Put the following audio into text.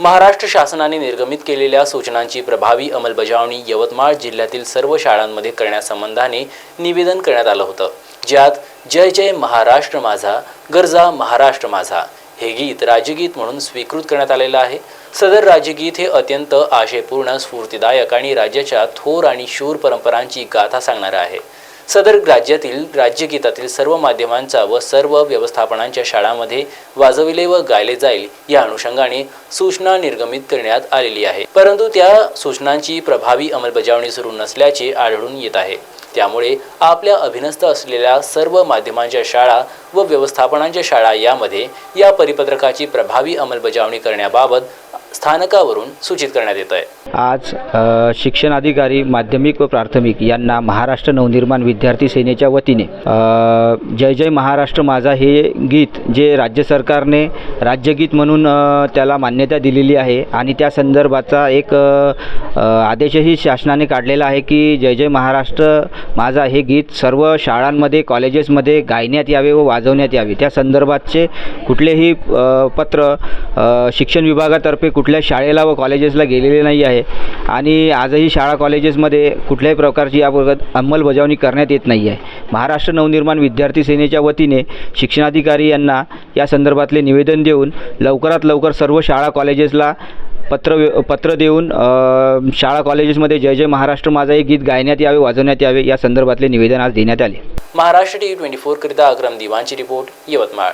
महाराष्ट्र शासनाने निर्गमित केलेल्या सूचनांची प्रभावी अंमलबजावणी यवतमाळ जिल्ह्यातील सर्व शाळांमध्ये करण्यासंबंधाने निवेदन करण्यात आलं होतं. ज्यात जय जय महाराष्ट्र माझा गरजा महाराष्ट्र माझा हे गीत राज्यगीत म्हणून स्वीकृत करण्यात आलेलं आहे. सदर राज्यगीत हे अत्यंत आशयपूर्ण स्फूर्तिदायक आणि राज्याच्या थोर आणि शूर परंपरांची गाथा सांगणारं आहे. सदर राज्यातील राज्यगीतातील सर्व माध्यमांचा व सर्व व्यवस्थापनांच्या शाळांमध्ये वाजविले व गायले जाईल या अनुषंगाने सूचना निर्गमित करण्यात आलेली आहे. परंतु त्या सूचनांची प्रभावी अंमलबजावणी सुरू नसल्याचे आढळून येत आहे. त्यामुळे आपल्या अभिनस्त असलेल्या सर्व माध्यमांच्या शाळा व व्यवस्थापनांच्या शाळा यामध्ये या परिपत्रकाची प्रभावी अंमलबजावणी करण्याबाबत स्थानकावरून सूचित करण्यात येत आहे आज शिक्षण अधिकारी माध्यमिक व प्राथमिक यांना महाराष्ट्र नवनिर्माण विद्यार्थी सेनेच्या वतीने जय जय महाराष्ट्र माझा हे गीत जे राज्य सरकारने राज्यगीत म्हणून त्याला मान्यता दिलेली आहे आणि त्या संदर्भाचा एक आदेशही शासनाने काढलेला आहे की जय जय महाराष्ट्र माझा हे गीत सर्व शाळांमध्ये कॉलेजेसमध्ये गायण्यात यावे व वाजवण्यात यावे. त्या संदर्भातचे कुठलेही पत्र शिक्षण विभागातर्फे कुठल्या शाळेला व कॉलेजेसला गेलेले नाही आहे. आणि आजही शाळा कॉलेजेसमध्ये कुठल्याही प्रकारची याबाबत अंमलबजावणी करण्यात येत नाही आहे. महाराष्ट्र नवनिर्माण विद्यार्थी सेनेच्या वतीने शिक्षणाधिकारी यांना या संदर्भातले निवेदन देऊन लवकरात लवकर सर्व शाळा कॉलेजेसला पत्र पत्र देऊन शाळा कॉलेजेसमध्ये जय जय महाराष्ट्र माझा हे गीत गायण्यात यावे वाजवण्यात यावे या संदर्भातले निवेदन आज देण्यात आले. महाराष्ट्र टी ट्वेंटी फोरकरिता अक्रम दिवांची रिपोर्ट यवतमाळ.